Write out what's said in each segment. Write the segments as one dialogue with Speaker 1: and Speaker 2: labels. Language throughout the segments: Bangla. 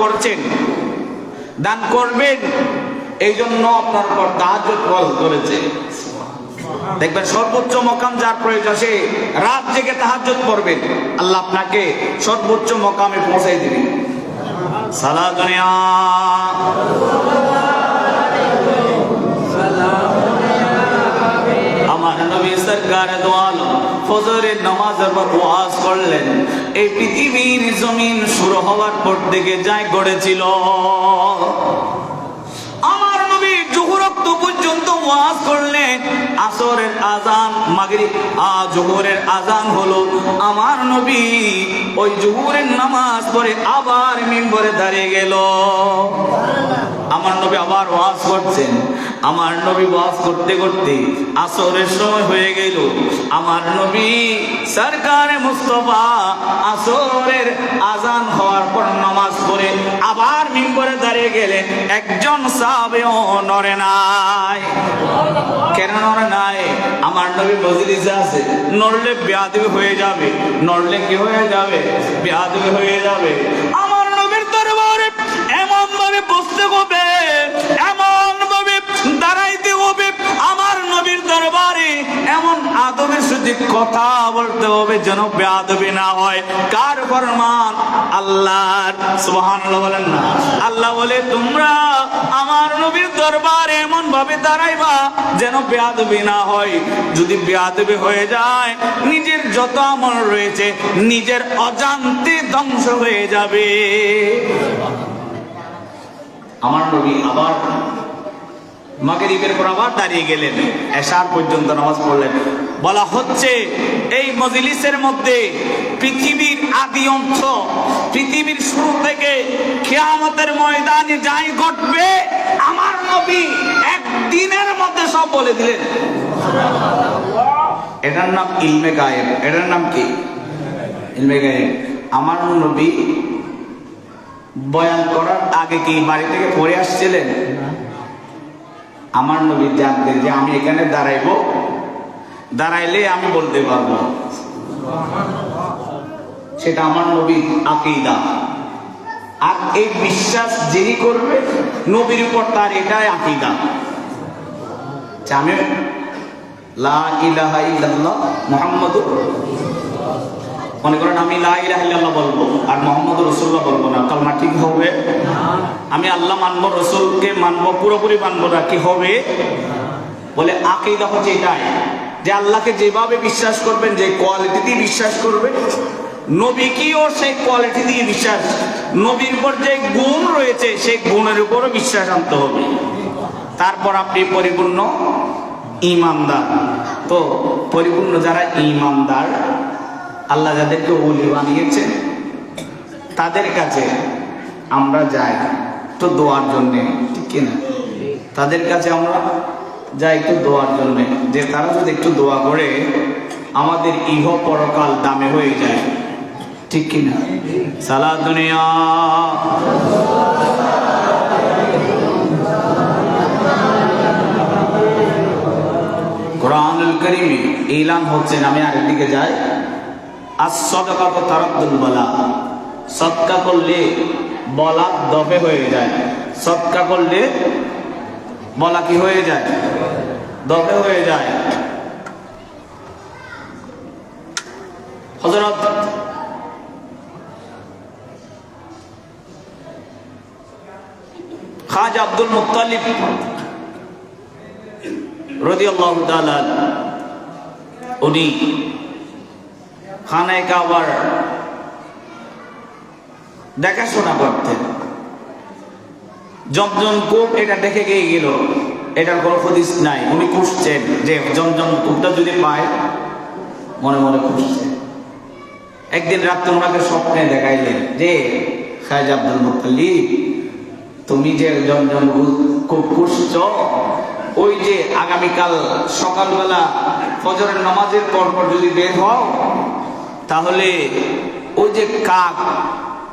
Speaker 1: করছেন, দান করবেন এই জন্য আপনার উপর তাহাজ্জুদ ফল করেছে দেখবেন সর্বোচ্চ মকাম যার প্রয়োজন, সে রাত জেগে তাহাজ্জুদ পড়বেন। আল্লাহ আপনাকে সর্বোচ্চ মকামে পৌঁছাই দিবেন। সালা দুনিয়া। আমার নবী সরকার দোয়াল ফজরের নামাজের পর ওয়াজ করলেন। এই পৃথিবীর জমিন শুরু হওয়ার পর থেকে যাই গড়েছিল। আমার নবী জোহরক্ত পর্যন্ত ওয়াজ করলেন, আসরের আজান, মাগরিব। আ জোহরের আজান হলো আমার নবী ওই জোহরের নামাজ পড়ে আবার মিম্বরে দাঁড়িয়ে গেল। আমার নবী আবার ওয়াজ করছেন আমার নবী ওয়াজ করতে করতে আসরের সময় হয়ে গেল। আমার নবী সরকারে মুস্তফা আসরের আজান হওয়ার পর নামাজ পড়ে আবার মিম্বরে দাঁড়িয়ে গেলেন একজন সাহাবেও নরে নাই। কেন নড়ে নাই? আমার নবী মজলিসে আছে, নড়লে বেয়াদবি হয়ে যাবে। নড়লে কি হয়ে যাবে? বেয়াদবি হয়ে যাবে। দাঁড়াইতে হবে আমার নবীর দরবারে। এমন আদবের সাথে কথা বলতে হবে যেন বেয়াদবি না হয়। কার ফরমান? আল্লাহর। সুবহানাল্লাহ বলেন না। আল্লাহ বলে, তোমরা আমার নবীর দরবারে এমন ভাবে দাঁড়াইবা যেন বেয়াদবি না হয়। যদি বেয়াদবি হয়ে যায়, নিজের যত আমল রয়েছে, নিজের অজান্তে ধ্বংস হয়ে যাবে। আমার নবী আবার মাগরিবের পর আবার দাঁড়িয়ে গেলেন। এশার পর্যন্ত নামাজ পড়লেন। বলা হচ্ছে, এই মজলিসের মধ্যে পৃথিবীর আদি অংশ, পৃথিবীর শুরু থেকে খেয়ামতের ময়দানে যাই ঘটবে, আমার নবী একদিনের মধ্যে সব বলে দিলেন। এটার নাম ইলমে গায়েব। এটার নাম কি? ইলমে গায়েব। আমার নবী বয়ান করার আগে কি বাড়ি থেকে পড়ে আসছিলেন? আমার নবী জানতেন যে আমি এখানে দাঁড়াইবো। দাঁড়াইলে আমি বলতে পারব। সেটা আমার নবীর আকিদা। আর এই বিশ্বাস যিনি করবে, নবীর উপর তার এটাই আকিদা। আমি লা ইলাহা ইল্লাল্লাহ মুহাম্মাদুর মনে করেন আমি লা ইলাহা ইল্লাল্লাহ বলব আর মোহাম্মদ রসুল্লাহ বলব না। কালমা ঠিক হবে? আমি আল্লাহ মানবো, রসুলকে মানবো, পুরোপুরি মানবো না, কি হবে? বলে আকিদা হচ্ছে এটাই যে আল্লাহকে যেভাবে বিশ্বাস করবেন, যে কোয়ালিটি দিয়ে বিশ্বাস করবে নবী নবীকেও সেই কোয়ালিটি দিয়ে বিশ্বাস, নবীর উপর যে গুণ রয়েছে, সেই গুণের উপরও বিশ্বাস আনতে হবে। তারপর আপনি পরিপূর্ণ ইমানদার। তো পরিপূর্ণ যারা ইমানদার আল্লাহ যাদেরকে ওলি বানিয়েছেন তাদের কাছে আমরা যাই তো দোয়ার জন্যে, ঠিক কিনা? তাদের কাছে আমরা যাই একটু দোয়ার জন্যে। যে তারা যদি একটু দোয়া করে, আমাদের ইহ পরকাল দামে হয়ে যায়, ঠিক কিনা? সালা দুনিয়া। কোরআনুল করিমে ইলান হচ্ছেন আমি আরেকদিকে যাই। আর সদকা তো তারাদ্দুল সৎকা করলে বলা দফে হয়ে যায়। সৎকা করলে বলা কি হয়ে যায়? দফে হয়ে যায়। হজরত খাজা আব্দুল মুত্তালিব রদিয়াল্লাহু তাআলা, উনি খানায় কাবার। দেখাশোনা করতেন জমজম কূপ এটা দেখে গিয়ে গেল, এটার কোনো হদিস নাই। উনি খুঁজছেন যে জমজম কূপটা যদি পায়, মনে মনে খুঁজছেন একদিন রাত্রে ওনাকে স্বপ্নে দেখাইলেন যে, খায়জ আব্দুল মুতালিব তুমি যে জমজম কূপ খুঁজছ, ওই যে আগামীকাল সকালবেলা ফজরের নামাজের পর পর যদি বের হও তাহলে ওই যে কাক,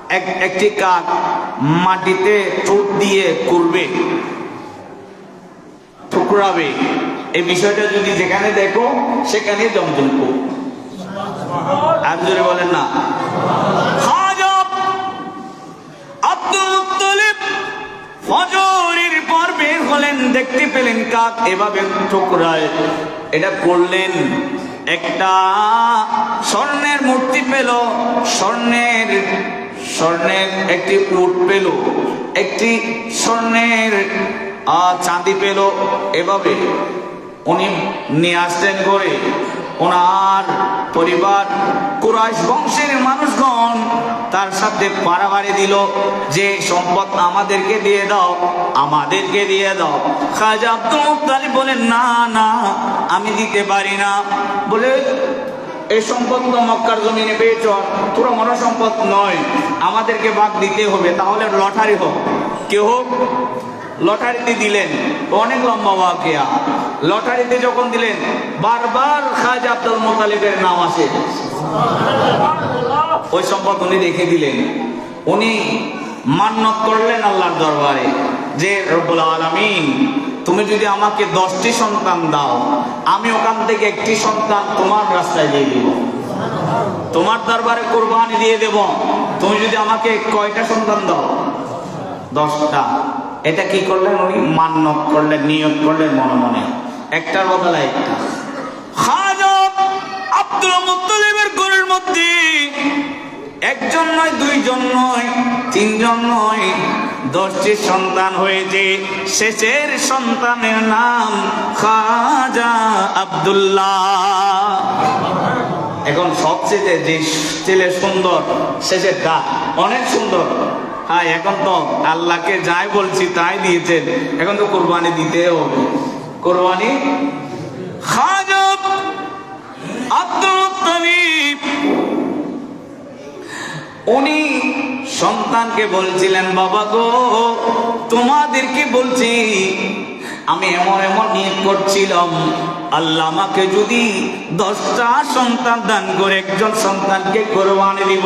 Speaker 1: এক, একটি কাক মাটিতে চোট দিয়ে করবে, ঠুকরাবে। এই বিষয়টা যদি যেখানে দেখো সেখানে জমজম আর বলেন না দেখতে পেলেন কাক এভাবে ঠোকরায়। এটা করলেন একটা স্বর্ণের মূর্তি পেল, স্বর্ণের স্বর্ণের একটি উট পেল, একটি স্বর্ণের চাঁদি পেল। এভাবে উনি নিয়ে আসতেন করে ওনার পরিবার কুরাইশ বংশের মানুষগণ তার সাথে পাড়াবাড়ি দিল, যে সম্পদ আমাদেরকে দিয়ে দাও, আমাদেরকে দিয়ে দাও। খাজা আব্দুল মুক্তালিব বলেন, না না, আমি দিতে পারি না। বলে এই সম্পদ তো মক্কার জমিনে পেয়েছ, তোরা মনে সম্পদ নয়। আমাদেরকে ভাগ দিতে হবে, তাহলে লটারি হোক। কেউ হোক, লটারিতে দিলেন। অনেক লম্বা ওয়াকিয়া। লটারিতে যখন দিলেন বারবার খাজা আব্দুল মোতালিবের নাম আসে। ওই সম্পদ উনি রেখে দিলেন। উনি মান্নত করলেন আল্লাহর দরবারে যে রব্বুল আলামিন তুমি যদি আমাকে দশটি সন্তান দাও আমি ওখান থেকে একটি সন্তান তোমার রাস্তায় দিয়ে দিব। তোমার দরবারে কোরবানি দিয়ে দেব। তুমি যদি আমাকে কয়টা সন্তান দাও? দশটা। এটা কি করলেন উনি? মান্যত করলেন নিয়ত করলেন মনে মনে। একটার বদলে একটা। খাজা আব্দুল মুত্তালিবের ঘরের মধ্যে একজন নয়, দুইজন নয়, তিনজন নয়, দশটি সন্তান হয়েছে। শেষের সন্তানের নাম খাজা আব্দুল্লাহ। এখন সবচেয়ে যে ছেলে সুন্দর, শেষের দা অনেক সুন্দর। হ্যাঁ এখন তো আল্লাহকে যাই বলছি তাই দিয়েছেন। এখন তো কোরবানি দিতে হবে। কোরবানি। খাজব আব্দুল উনি সন্তানকে বলছিলেন, বাবা গো, তোমাদেরকে বলছি, আমি এমন এমন নিয়োগ করছিলাম আল্লাহ আমাকে যদি দশটা সন্তান দান করে, একজন সন্তানকে কোরবানি দিব।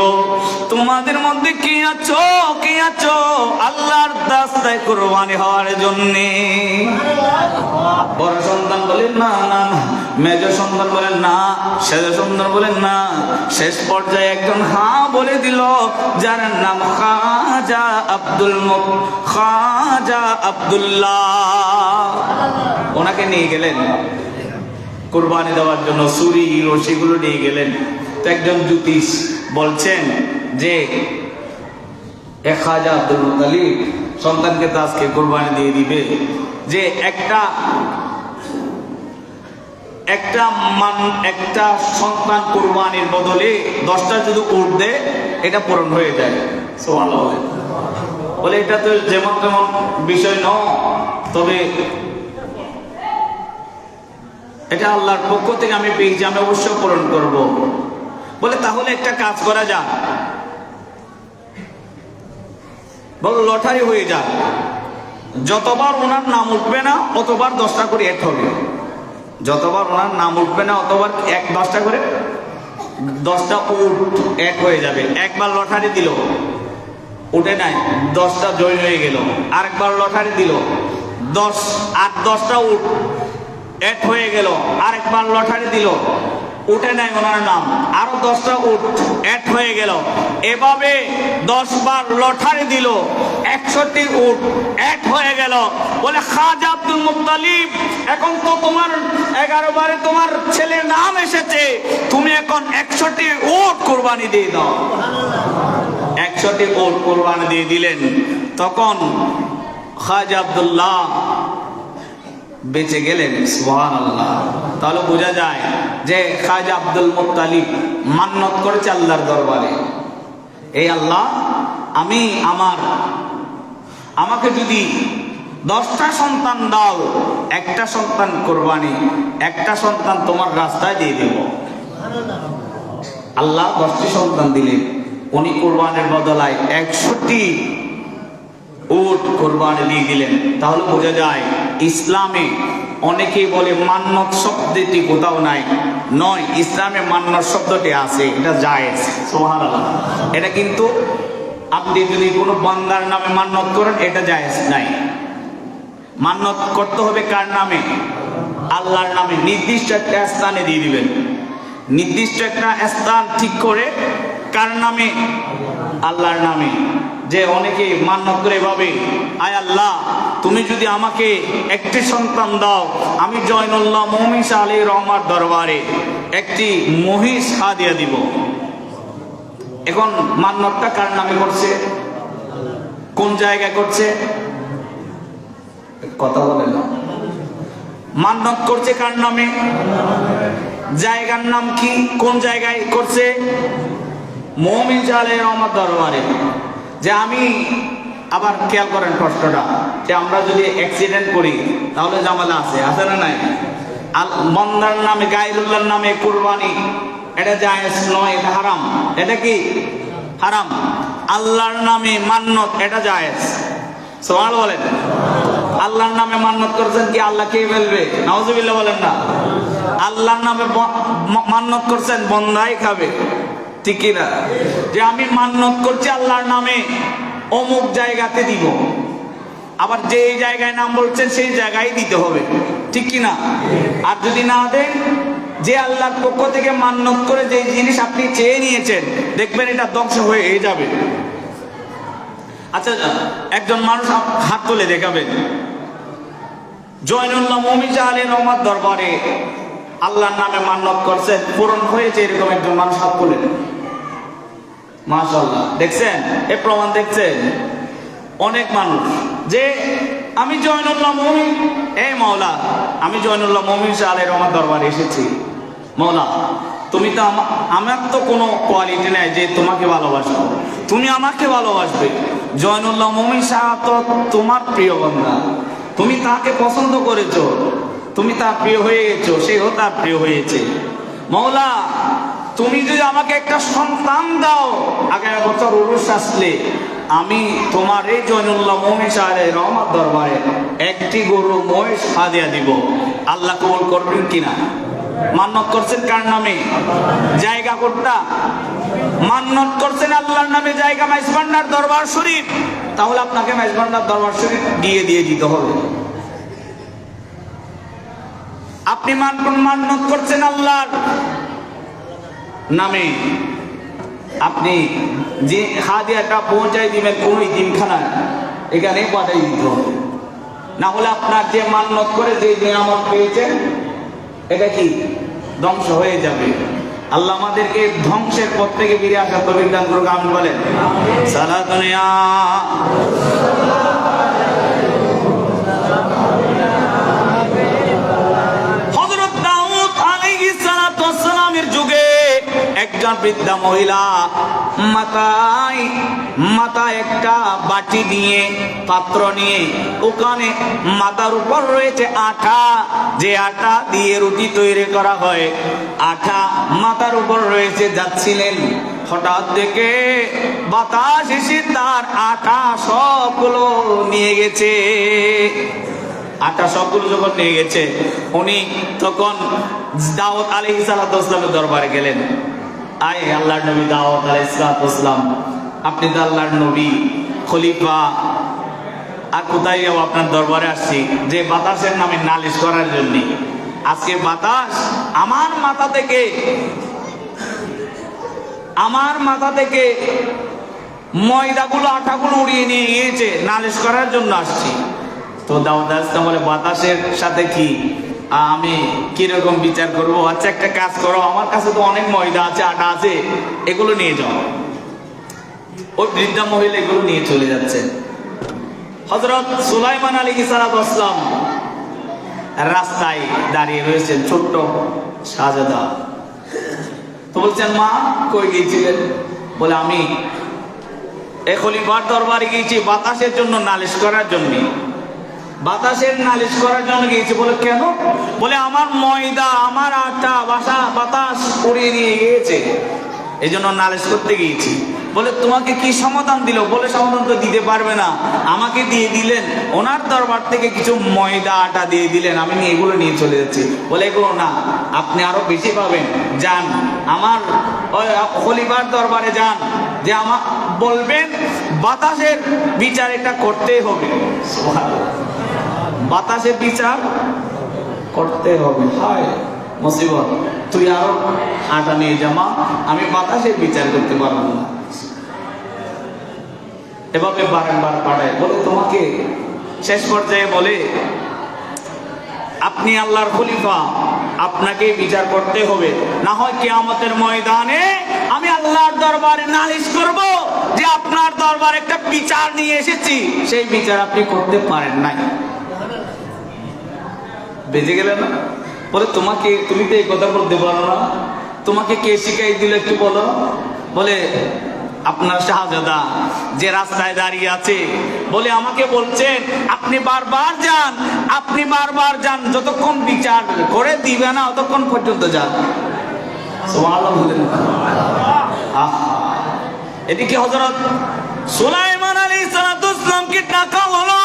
Speaker 1: তোমাদের মধ্যে কে আছো? কে আছো? আল্লাহর দাস্তায় কোরবানি হওয়ার জন্যে। বড় সন্তান বলেন, না না না। মেজ সন্তান বলেন, না। শেষ সন্তান বলেন, না। শেষ পর্যায়ে একজন হ্যাঁ বলে দিল, যার নাম খাজা আব্দুল খাজা আব্দুল্লাহ। ওনাকে নিয়ে গেলেন। কোরবানি দেওয়ার জন্য ছুরি রশিগুলো নিয়ে গেলেন। তো একজন জ্যোতিষ বলছেন যে, এক হাজার আব্দুল সন্তানকে তো আজকে কোরবানি দিয়ে দিবে। যে একটা একটা মান, একটা সন্তান কোরবানির বদলে দশটা যদি উঠ দেয়, এটা পূরণ হয়ে যায়। সোমান বলে বলে এটা তো যেমন তেমন বিষয় ন তবে এটা আল্লাহর পক্ষ থেকে আমি পেয়েছি, আমি অবশ্যই পূরণ করব। বলে, তাহলে একটা কাজ করা যাক। বল, লটারি হয়ে যাক। যতবার ওনার নাম উঠবে না, অতবার দশটা করে এক হবে। যতবার ওনার নাম উঠবে না, অতবার এক দশটা করে, দশটা উঠ এক হয়ে যাবে। একবার লটারি দিল, উঠে নাই, দশটা জয় হয়ে গেল। আরেকবার লটারি দিল, দশ, আর দশটা উঠ এক হয়ে গেল, আরেকবার লটারি দিল। উঠে নাই ওনার নাম, আরও দশটা উঠ, এক হয়ে গেল। এভাবে দশ বার লটারি দিল, একষট্টি উঠ, এক হয়ে গেল। বলে, খাজা আব্দুল মুত্তালিব, এখন তো তোমার এগারো বারে তোমার ছেলের নাম এসেছে, তুমি এখন একষট্টি উঠ কোরবানি দিয়ে দাও। একশোটি ওট কোরবানি দিয়ে দিলেন, তখন খাজা আব্দুল্লাহ বেঁচে গেলেন সোহান আল্লাহ তাহলে বোঝা যায় যে খাজা আব্দুল মুত্তালিব মান্নত করেছে আল্লাহর দরবারে। এই আল্লাহ, আমি আমার, আমাকে যদি দশটা সন্তান দাও, একটা সন্তান কোরবানি, একটা সন্তান তোমার রাস্তায় দিয়ে দেব। আল্লাহ দশটি সন্তান দিলেন। উনি কোরবানের বদলায় একষট্টি উট কোরবানি দিয়ে দিলেন। তাহলে বোঝা যায় ইসলামে অনেকেই বলে মান্নত শব্দটি কোথাও নাই। নয় ইসলামে মান্নত শব্দটি আছে এটা জায়েজ। সুবহানাল্লাহ। এটা কিন্তু আপনি যদি কোনো বান্দার নামে মান্নত করেন এটা জায়েজ নাই। মান্নত করতে হবে কার নামে? আল্লাহর নামে। নির্দিষ্ট একটা স্থানে দিয়ে দিবেন। নির্দিষ্ট একটা স্থান ঠিক করে কার নামে? আল্লাহর নামে। যে অনেকে মান্যত করে ভাবে আয় আল্লাহ তুমি যদি আমাকে একটি সন্তান দাও আমি জয়নুল্লাহ মহিষ আলী রহমার দরবারে একটি মহিষ হাদিয়া দিব। এখন মান্যতটা কার নামে করছে? কোন জায়গায় করছে? কথা বলে না। মান্যত করছে কার নামে? জায়গার নাম কি? কোন জায়গায় করছে? মমিন জালে আমার দরবারে। যে আমি আবার খেয়াল করেন কষ্টটা, যে আমরা যদি অ্যাক্সিডেন্ট করি, তাহলে জামালা আছে আছে না নাই? আল মন্দার নামে গাইরুল্লাহর নামে কুরবানি, এটা জায়েজ নয়, এটা হারাম। এটা কি? হারাম। আল্লাহর নামে মান্নত, এটা জায়েজ। সোমাল বলেন। আল্লাহর নামে মান্নত করছেন কি আল্লাহ কে ফেলবে? নাউজুবিল্লাহ বলেন না। আল্লাহর নামে মান্নত করছেন, বন্দাই খাবে। ঠিক কি না যে আমি মান্নত করছি আল্লাহর নামে, অমুক জায়গাতে দিব। আবার যে জায়গায় নাম বলছেন সেই জায়গায় দিতে হবে। ঠিক কি না আর যদি না দেন, যে আল্লাহর পক্ষ থেকে মান্নত করে যে জিনিস আপনি চেয়ে নিয়েছেন, দেখবেন এটা ধ্বংস হয়ে যাবে। আচ্ছা একজন মানুষ হাত তুলে দেখাবেন। জয়নুল্লাহ মমিজা আলী রহমার দরবারে আল্লাহর নামে মান্নত করছেন পূরণ হয়েছে এরকম একজন মানুষ হাত তুলেন মাশাল্লাহ দেখছেন? এ প্রমাণ দেখছেন? অনেক মানুষ। যে আমি জয়নুল্লাহ মমিন এই মৌলা আমি জয়নুল্লাহ মমিন শাহ আলী রহমার দরবারে এসেছি। মৌলা তুমি তো আমার তো কোনো কোয়ালিটি নেই যে তোমাকে ভালোবাসবো। তুমি আমাকে ভালোবাসবে। জয়নুল্লাহ মমিন শাহ তো তোমার প্রিয় বন্ধা। তুমি তাকে পছন্দ করেছ। তুমি তার প্রিয় হয়ে গেছো, সেও তার প্রিয় হয়েছে। মৌলা তুমি যদি আমাকে একটা সন্তান দাও আগামী বছর উরুষ আসলে, আমি তোমার এই জয়নুল্লাহ মহিষ আরে রহমত দরবারে একটি গরু মহিষ হাদিয়া দিব। আল্লাহ কবল করবেন কিনা? মান্নত করছেন কার নামে? জায়গা কোনটা? মান্নত করছেন আল্লাহর নামে জায়গা মাইজবান্ডার দরবার শরীফ। তাহলে আপনাকে মাইজবান্ডার দরবার শরীফ দিয়ে দিয়ে দিতে হবে। আপনি মান মান্নত করছেন আল্লাহর নামে আপনি যে হাদিয়াটা পৌঁছাই দিবেন কোন দিনখানায় এখানে পাঠাই দিতে না হলে আপনার যে মান্নত করে যে নিয়ামত পেয়েছেন এটা কি ধ্বংস হয়ে যাবে? আল্লাহ আমাদেরকে ধ্বংসের পথ থেকে ফিরে আসা তো বিজ্ঞান করুক আমি বলেন। সারা দুনিয়া একজন বৃদ্ধা মহিলা, মাথায় মাথায় একটা বাটি নিয়ে, পাত্র নিয়ে, ওখানে মাথার উপর রয়েছে আটা যে আটা দিয়ে রুটি তৈরি করা হয়। আটা মাথার উপর রয়েছে, যাচ্ছিলেন। হঠাৎ দেখে বাতাস এসে তার আটা সবগুলো নিয়ে গেছে। আটা সবগুলো যখন নিয়ে গেছে, উনি তখন দাউদ আলী ইসালাতামের দরবারে গেলেন। আয় আল্লাহর নবী দাউদ আলী ইসলাতাম আপনি তো আল্লাহর নবী, খলিফা। আর কোথায় যাব? আপনার দরবারে আসছি। যে বাতাসের নামে নালিশ করার জন্য। আজকে বাতাস আমার মাথা থেকে, আমার মাথা থেকে ময়দাগুলো আটাগুলো উড়িয়ে নিয়ে গিয়েছে। নালিশ করার জন্য আসছি। তো দাউদ আসলাম বলে, বাতাসের সাথে কি? আমি কীরকম বিচার করব? আচ্ছা একটা কাজ করো, আমার কাছে তো অনেক ময়দা আছে, আটা আছে, এগুলো নিয়ে যাও। ওই বৃদ্ধা মহিলা এগুলো নিয়ে চলে যাচ্ছে। হজরত সুলাইমান আলী সালাত আসলাম রাস্তায় দাঁড়িয়ে রয়েছেন, ছোট্ট শাহজাদা তো বলছেন, মা, কই গিয়েছিলেন? বলে, আমি এ খলিফার দরবারে গিয়েছি বাতাসের জন্য, নালিশ করার জন্য। বাতাসের নালিশ করার জন্য গিয়েছি। বলে, কেন? বলে, আমার ময়দা, আমার আটা, বাসা, বাতাস উড়িয়ে নিয়ে গিয়েছে। এই জন্য নালিশ করতে গিয়েছি। বলে, তোমাকে কি সমাধান দিল? বলে, সমাধান তো দিতে পারবে না। আমাকে দিয়ে দিলেন। ওনার দরবার থেকে কিছু ময়দা, আটা দিয়ে দিলেন। আমি এগুলো নিয়ে চলে যাচ্ছি। বলে, এগুলো না, আপনি আরও বেশি পাবেন। যান। আমার, ওই খলিফার দরবারে যান। যে আমার, বলবেন বাতাসের বিচার এটা করতেই হবে। বাতাসের বিচার করতে হবে। হায়, মুসিবত। তুই আরও আটা নিয়ে জামা আমি বাতাসের বিচার করতে পারব না। এভাবে বারংবার পাঠায়। বলে তোমাকে শেষ পর্যায়ে বলে, আপনি আল্লাহর খলিফা। আপনাকে বিচার করতে হবে। না হয় কিয়ামতের ময়দানে আমি আল্লাহর দরবারে নালিশ করব যে আপনার দরবারে একটা বিচার নিয়ে এসেছি। সেই বিচার আপনি করতে পারেন নাই। বেজে গেলে না? বলে, তোমাকে, তুমি তো এই কথা বলতে পারো না। তোমাকে কে শিখাই দিলে একটু বলো। বলে আপনার শাহজাদা যে রাস্তায় দাঁড়িয়ে আছে, বলে আমাকে বলছেন, আপনি বারবার যান, আপনি বারবার যান, যতক্ষণ বিচার করে দিবে না, ততক্ষণ পর্যন্ত যান। এদিকে হজরত সুলাইমান আলী সালাতুসলামকে টাকা হলো?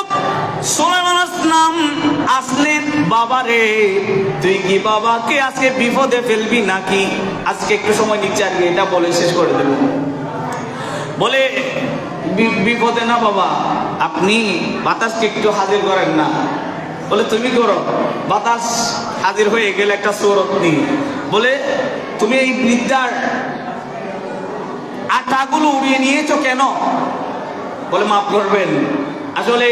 Speaker 1: সুলাইমান আসলেন তুই কি বাবাকে আজকে বিপদে ফেলবি নাকি? আজকে একটু সময় নিচ্ছে এটা বলে শেষ করে দেবো। বলে বিপদে না বাবা, আপনি বাতাসকে একটু হাজির করেন না। বলে, তুমি করো। বাতাস হাজির হয়ে গেলে একটা সৌরভ নিয়ে বলে, তুমি এই বৃদ্ধার আটাগুলো উড়িয়ে নিয়েছো কেন? বলে, মাফ করবেন। আসলে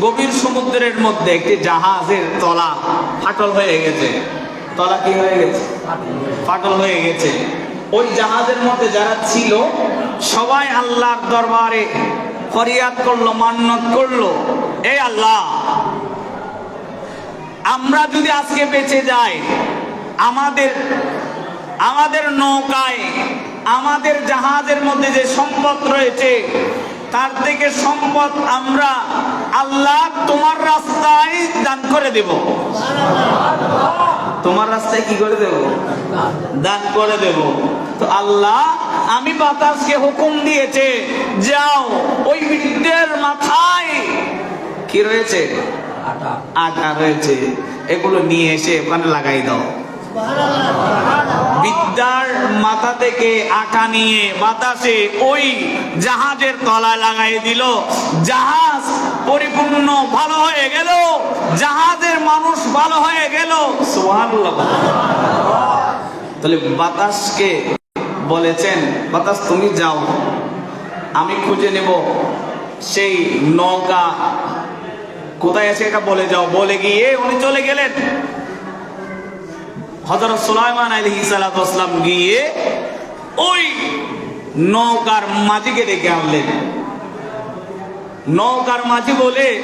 Speaker 1: গভীর সমুদ্রের মধ্যে একটি জাহাজের তলা ফাটল হয়ে গেছে। তলা কি হয়ে গেছে? ফাটল হয়ে গেছে। ওই জাহাজের মধ্যে যারা ছিল সবাই আল্লাহর দরবারে ফরিয়াদ করল, মান্নত করল। এই আল্লাহ, আমরা যদি আজকে বেঁচে যাই, আমাদের আমাদের নৌকায়, আমাদের জাহাজের মধ্যে যে সম্পদ রয়েছে, তার থেকে সম্পদ আমরা আল্লাহ তোমার রাস্তায় দান করে দেব। তোমার রাস্তায় কি করে দেব? দান করে দেব। তো আল্লাহ আমি বাতাসকে হুকুম দিয়েছে, যাও, ওই বৃদ্ধের মাথায়। কি রয়েছে? আটা। রয়েছে। এগুলো নিয়ে এসে ওখানে লাগাই দাও। বিদ্যার মাথা থেকে আটা নিয়ে বাতাসে ওই জাহাজের তলায় লাগাই দিল। জাহাজ পরিপূর্ণ ভালো হয়ে গেল। জাহাজের মানুষ ভালো হয়ে গেল। তাহলে বাতাসকে বলেছেন, বাতাস তুমি যাও, আমি খুঁজে নেব। সেই নৌকা কোথায় আছে এটা বলে যাও। বলে গিয়ে উনি চলে গেলেন। হজরত সুলাইমান আলী সালাতাম গিয়ে ওই নৌকার মাঝিকে ডেকে আনলেন। নৌকার মাঝি বলে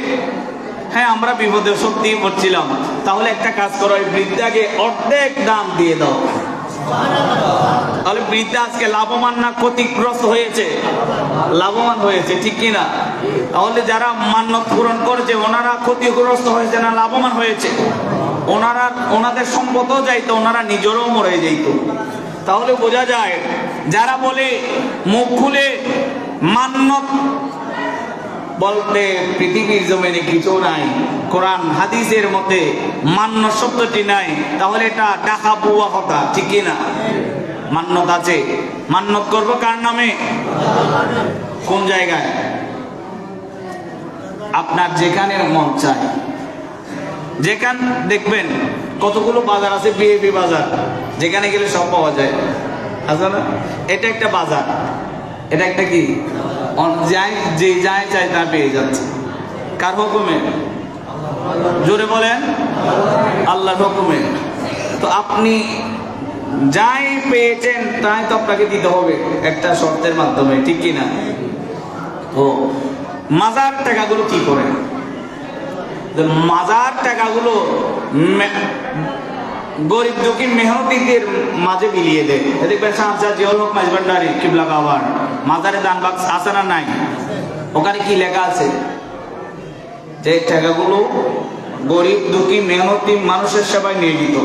Speaker 1: হ্যাঁ আমরা বিপদে সত্যি পড়ছিলাম। তাহলে একটা কাজ করো ওই বৃদ্ধাকে অর্ধেক দাম দিয়ে দাও। তাহলে বৃদ্ধা, আজকে লাভবান না ক্ষতিগ্রস্ত হয়েছে? লাভবান হয়েছে, ঠিক কিনা তাহলে যারা মান্যত পূরণ করেছে, ওনারা ক্ষতিগ্রস্ত হয়েছে না লাভবান হয়েছে? ওনারা, ওনাদের সম্পদও যাইতো, ওনারা নিজেরও মরে যাইত তাহলে বোঝা যায়, যারা বলে মুখ খুলে মান্যত বলতে পৃথিবীর জমিনে কিছু নাই কোরআন হাদিসের মতে মান্য শব্দটি নাই, তাহলে এটা ডাকা বুয়া কথা ঠিক কি না? মান্যত আছে। মান্যত করব কার নামে? কোন জায়গায়? আপনার যেখানে মন চায়। যেখান দেখবেন, কতগুলো বাজার আছে বিএপি বাজার। যেখানে গেলে সব পাওয়া যায়। আছে না? এটা একটা বাজার। এটা একটা কি? যাই যে যায় চাই তা পেয়ে যাচ্ছে। কার হুকুমে? জোরে বলেন, আল্লাহর হুকুমে। তো আপনি যাই পেয়েছেন, তাই তো আপনাকে দিতে হবে একটা শর্তের মাধ্যমে, ঠিক কি না? তো মাজার টাকাগুলো কি করে? মাজার টাকাগুলো গরিব দুঃখী মেহনতিদের মাঝে বিলিয়ে দেয়। দেখবেন শাহজাদ জিয়ল হক মাঝবান্ডারি কিবলা কাবার মাজারে দান বাক্স আছে না নাই? ওখানে কি লেখা আছে? যে টাকাগুলো গরিব, দুঃখী, মেহনতি মানুষের সেবায় নিয়োজিত।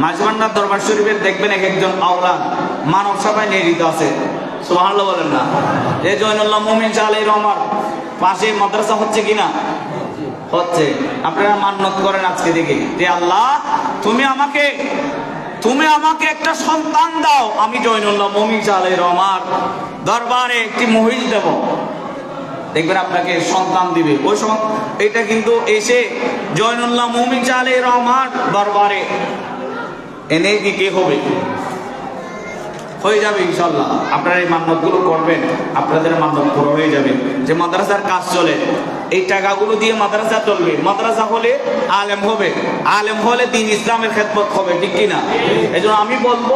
Speaker 1: মাঝবান্ডার দরবার শরীফের দেখবেন এক একজন আওলা মানব সভায় নিয়োজিত আছে। সুবহানাল্লাহ বলেন না। এ জয়নুল্লাহ মুমিন চালাই রহমান, পাশে মাদ্রাসা হচ্ছে কিনা? হচ্ছে। আপনারা মান্যত করেন আজকে দেখে যে আল্লাহ, তুমি আমাকে তুমি আমাকে একটা সন্তান দাও, আমি জয়নুল্লাহ মমিন চালের রহমান। দরবারে একটি মহিষ দেব। দেখবেন আপনাকে সন্তান দিবে। ওই সময় এটা কিন্তু এসে জয়নুল্লাহ মমিন চালে রহমান দরবারে এনে কি কে হবে? হয়ে যাবে ইনশাল্লাহ আপনারা এই মান্যতগুলো করবেন, আপনাদের মান্যত পুরো হয়ে যাবে। যে মাদ্রাসার কাজ চলে, এই টাকাগুলো দিয়ে মাদ্রাসা চলবে। মাদ্রাসা হলে আলেম হবে, আলেম হলে দিন ইসলামের খেদমত হবে, ঠিক কিনা? এই আমি বলব,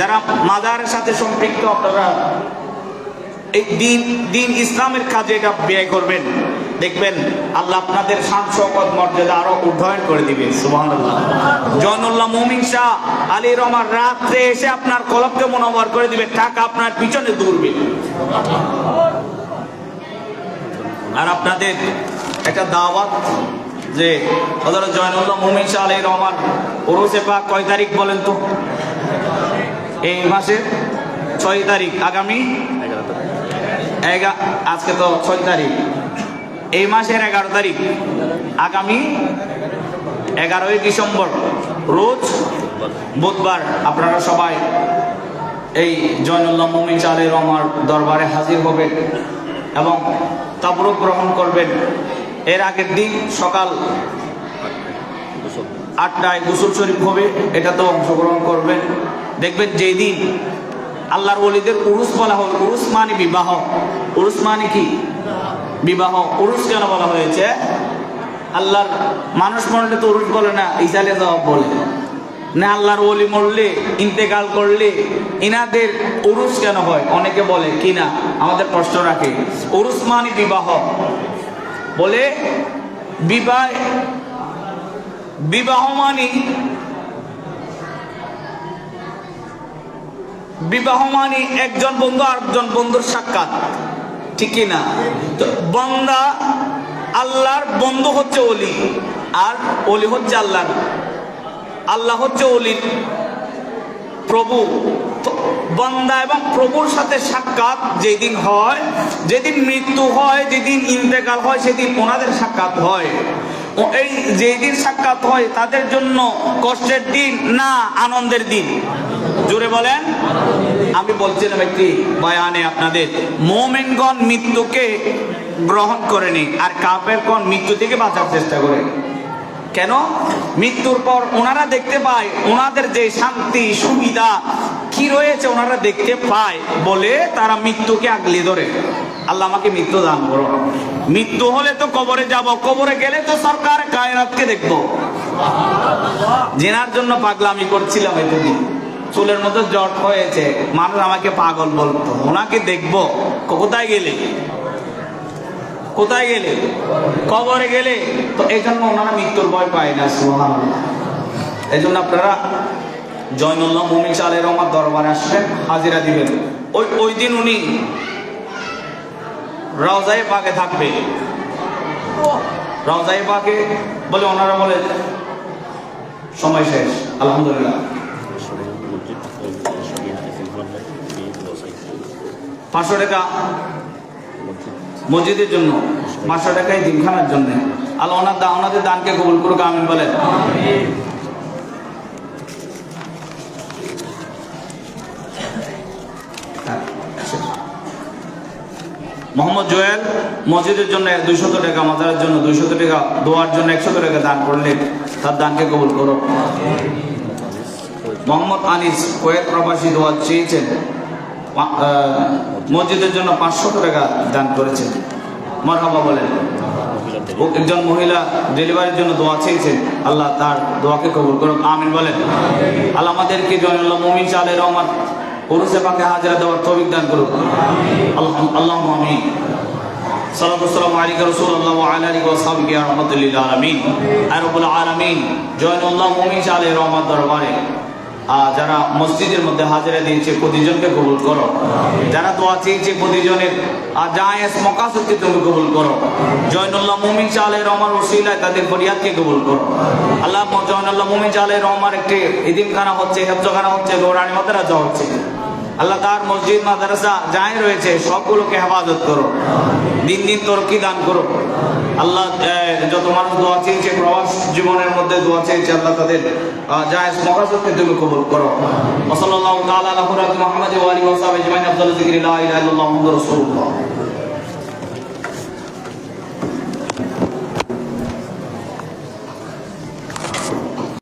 Speaker 1: যারা মাদারের সাথে সম্পৃক্ত, আপনারা এই দিন দিন ইসলামের কাজে এটা ব্যয় করবেন। দেখবেন আল্লাহ আপনাদের শান শকত মর্যাদা আরও উন্নয়ন করে দিবে। সুবহানাল্লাহ। জয়নুল্লাহ মুমিন শাহ আলী রমার রাত্রে এসে আপনার কলবকে মনোবর করে দিবে, টাকা আপনার পিছনে দৌড়বে। আর আপনাদের একটা দাওয়াত যে হজরত জয়নুল্লাহ মুমিন শাহ আলী রহমান ওরসে পাক কয় তারিখ বলেন তো? এই মাসের ছয় তারিখ, আগামী আজকে তো ছয় তারিখ। এই মাসের এগারো তারিখ। আগামী এগারোই ডিসেম্বর, রোজ বুধবার আপনারা সবাই এই জয়নুল্লাহ মুমিন চালের আমার দরবারে হাজির হবেন এবং তাবরুক গ্রহণ করবেন। এর আগের দিন সকাল আটটায় গুসুল শরীফ হবে এটাতে অংশগ্রহণ করবেন। দেখবেন যেই দিন আল্লাহর ওলিদের উরুস বলা হয় উরুস মানে বিবাহ। উরুস মানে কি? বিবাহ। উরুস কেন বলা হয়েছে? আল্লাহর মানুষ মরলে তো উরুস বলে না ইসালে জবাব বলে। না আল্লাহর ওলি মরলে, ইন্তেকাল করলে ইনাদের উরুস কেন হয়? অনেকে বলে, কি না? আমাদের প্রশ্ন রাখে। উরুস মানে বিবাহ। বলে, বিবাহ বিবাহ মানে বিবাহ মানে একজন বন্ধু আরেকজন বন্ধুর সাক্ষাৎ। ঠিক কি না? বন্দা আল্লাহর বন্ধু হচ্ছে অলি আর অলি হচ্ছে আল্লাহ আল্লাহ হচ্ছে অলির প্রভু। বন্দা এবং প্রভুর সাথে সাক্ষাৎ যেদিন হয়, যেদিন মৃত্যু হয়, যেদিন ইন্তেকাল হয়, সেদিন ওনাদের সাক্ষাৎ হয়। এই যেদিন সাক্ষাৎ হয় তাদের জন্য কষ্টের দিন না আনন্দের দিন? জোরে বলেন। আমি বলছিলাম একটি বয়ানে আপনাদের মোমেনগণ মৃত্যুকে গ্রহণ করেনি আর কাপের কাপেরগণ মৃত্যু থেকে বাঁচার চেষ্টা করে। কেন? মৃত্যুর পর ওনারা দেখতে পায় ওনাদের যে শান্তি, সুবিধা কি রয়েছে ওনারা দেখতে পায় বলে তারা মৃত্যুকে আগলে ধরে। আল্লাহ আমাকে মৃত্যু দান করো মৃত্যু হলে তো কবরে যাব। কবরে গেলে তো সরকার কায়রাতকে দেখব। জেনার জন্য পাগলামি করছিলাম এতদিন। চুলের মধ্যে জট হয়েছে। মানুষ আমাকে পাগল বলতো। ওনাকে দেখব। কোথায় গেলে? কোথায় গেলে? কবরে গেলে? তো এই জন্য ওনারা মৃত্যুর ভয় পায় না এই জন্য আপনারা জয়নুল্লাহ মুমিন সালের আমার দরবারে আসবেন, হাজিরা দিবেন। ওই ওই দিন উনি রওজায়ে পাকে থাকবে। রওজায়ে পাকে বলে ওনারা বলে, সময় শেষ, আলহামদুলিল্লাহ। পাঁচশো টাকা মসজিদের জন্য, পাঁচশো টাকায় দিনখানার জন্য। আল্লাহ ওনার দা, ওনাদের দানকে কবুল করুক, আমিন বলেন। মোহাম্মদ জোয়েল মসজিদের জন্য দুইশত টাকা, মাজারের জন্য দুইশত টাকা, দোয়ার জন্য একশত টাকা দান করলেন তার দানকে কবুল করো। মোহাম্মদ আনিস কোয়েত প্রবাসী দোয়া চেয়েছেন মসজিদের জন্য পাঁচশত টাকা দান করেছেন। মারহাবা বলেন একজন মহিলা ডেলিভারির জন্য দোয়া চেয়েছেন, আল্লাহ তার দোয়াকে কবুল করুন আমিন বলেন। আল্লাহ আমাদেরকে জয়নুল্লাহ মুমিন চালের রহমান পুরুষে পাকে হাজিরা দেওয়ার তৌফিক দান করুন। আল্লাহ আমিন। সালামু আলা ওয়া সাহবিহি ইয়া রাহমাতুল্লিল আলামিন। রহমান দরবারে। যারা মসজিদের মধ্যে হাজিরা দিয়েছে, প্রতিজনকে কবুল করো। যারা দোয়া চেয়েছে, প্রতিজনের আর জায়েজ মকাসদকে তুমি কবুল করো। জয়নুল্লাহ মুমিন চালে রহমান ওসিলায় তাদের ফরিয়াদকে কবুল করো। আল্লাহ জয়নুল্লাহ মুমিন চালে রহমান একটি ইদিমখানা হচ্ছে, হেফজখানা হচ্ছে, গৌরানি মাদ্রাসা হচ্ছে। আল্লাহ তার মসজিদ, মাদ্রাসা যাই রয়েছে, সবগুলোকে হেফাজত করো। দিন দিন তরকি দান করো। আল্লাহ যত মানুষ দোয়া চেয়েছে, প্রবাস জীবনের মধ্যে দোয়া চেয়েছে, আল্লাহ তাদের জায়েজ মকাসদকে তুমি কবুল করো। ওসল্লাল্লাহু তাআলা আলা মুহাম্মদ ওয়া আলিহি ওয়া সাহবিহি আজমাইন। আফদালু